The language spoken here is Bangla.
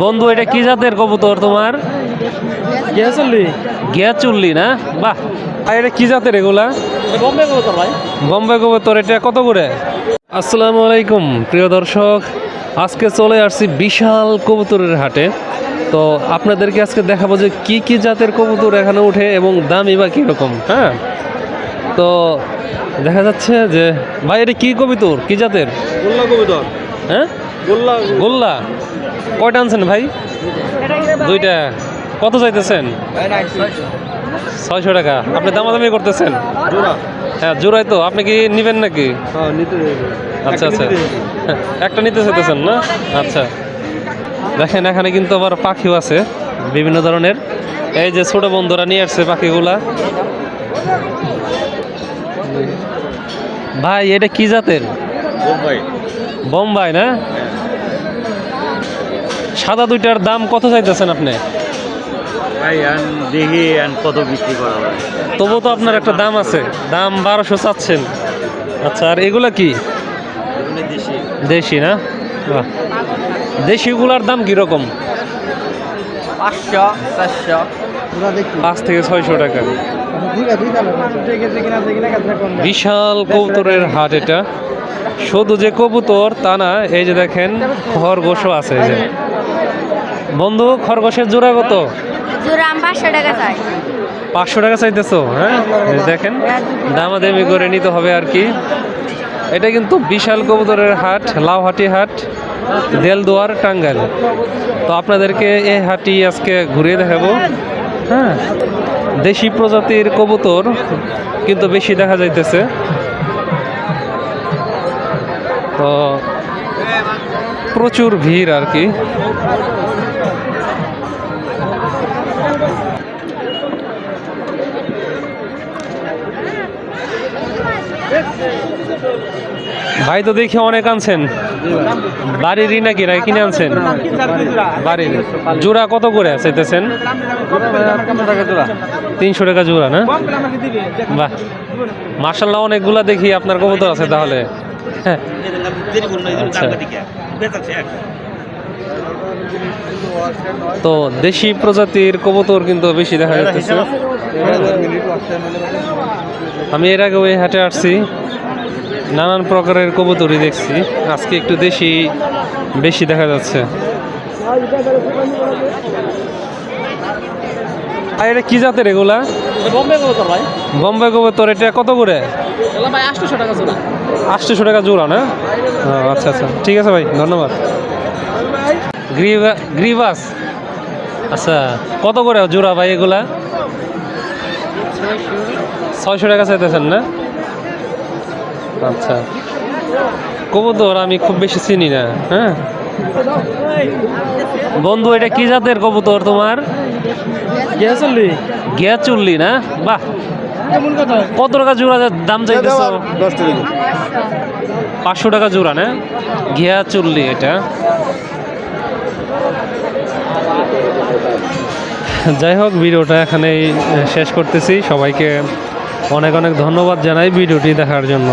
বন্ধু এটা কি জাতের কবুতর তোমার? গিয়েছিলি গিয়া চুল্লি না? বাহ। আর এটা কি জাতের এগুলা? বম্বে কবুতর ভাই। বম্বে কবুতর এটা কত করে? আসসালামু আলাইকুম প্রিয় দর্শক। আজকে চলে আসছি বিশাল কবুতরের হাটে। তো আপনাদেরকে আজকে দেখাবো যে কি কি জাতের কবুতর এখানে উঠে এবং দামই বা কীরকম হ্যাঁ? তো দেখা যাচ্ছে যে ভাই এটা কি কবুতর? কি জাতের? গোল্লা কবুতর। হ্যাঁ? গোল্লা। গোল্লা। কয়টা আনছেন ভাই? দুইটা। কত চাইতেছেন? ছয়শো টাকা। আপনি দামাদামি করতেছেন? হ্যাঁ জোড়াই তো। আপনি কি নেবেন নাকি? আচ্ছা আচ্ছা। একটা নিতে চাইতেছেন না? আচ্ছা। দেখেন এখানে কিন্তু আবার পাখিও আছে বিভিন্ন ধরনের। এই যে ছোট বন্ধুরা নিয়ে আসছে পাখিগুলা। ভাই এটা কি জাতের? বোম্বাই। বোম্বাই না? সাদা দুইটার দাম কত চাইতেছেন আপনি? ভাই দেখি কত বিক্রি করা তবু তো আপনার একটা দাম আছে। দাম বারোশো চাচ্ছেন। আচ্ছা আর এগুলা কি? দেশি। দেশি না? দেশিগুলার দাম কীরকম? পাঁচশো চারশো পাঁচ থেকে ছয়শো টাকা। বিশাল কবুতরের হাট এটা। শুধু যে কবুতর তা না এই যে দেখেন খরগোশও আছে এই যে। বন্ধু খরগোশের জোড়া কত? জোড়া আম পাঁচশো টাকা চাই। পাঁচশো টাকা চাইতেছো হ্যাঁ? দেখেন দামাদামি করে নিতে হবে আর কি। এটা কিন্তু বিশাল কবুতরের হাট লাউহাটি হাট দেলদুয়ার টাঙ্গাইল। তো আপনাদেরকে এই হাটি আজকে ঘুরিয়ে দেখাবো হ্যাঁ? দেশি প্রজাতির কবুতর কিন্তু বেশি দেখা যাইতেছে। তো প্রচুর ভিড় আর কি। ভাই তো দেখি অনেক আনছেন। বাড়িরই নাকি? রাই কিনে আনছেন? বাড়ির। জোড়া কত করে চাইতেছেন? তিনশো টাকা জোড়া, না? বাহ। মার্শাল্লাহ অনেকগুলা দেখি আপনার কবুতর আছে তাহলে। হ্যাঁ। আচ্ছা। তো দেশি প্রজাতির কবুতর কিন্তু বেশি দেখা যাচ্ছে। আমি এর আগে ওই হাটে আসছি। নানান প্রকারের কবুতরই দেখছি। আজকে একটু দেশি বেশি দেখা যাচ্ছে। আর এটা কি জাতের এগুলা? বম্বে কবুতর ভাই। বম্বে কবুতর এটা কত করে? এগুলো ভাই আটশোশো টাকা জোড়া। আটশোশো টাকা জোড়া না? ও, আচ্ছা আচ্ছা। ঠিক আছে ভাই ধন্যবাদ। গ্রিভা গ্রিভাস? আচ্ছা কত করে জোড়া ভাই এগুলা? ছয়শো টাকা চাইতেছেন না? আচ্ছা। কবুতর আমি খুব বেশি চিনি না হ্যাঁ? বন্ধু এটা কি জাতের কবুতর তোমার? গিয়েছিলি গিয়া চুল্লি না? বাহ। কত টাকা জোড়া দাম চাইতেছ? পাঁচশো টাকা জোড়া না? ঘিয়া চুল্লি এটা। যাই হোক ভিডিওটা এখানেই শেষ করতেছি। সবাইকে অনেক অনেক ধন্যবাদ জানাই ভিডিওটি দেখার জন্য।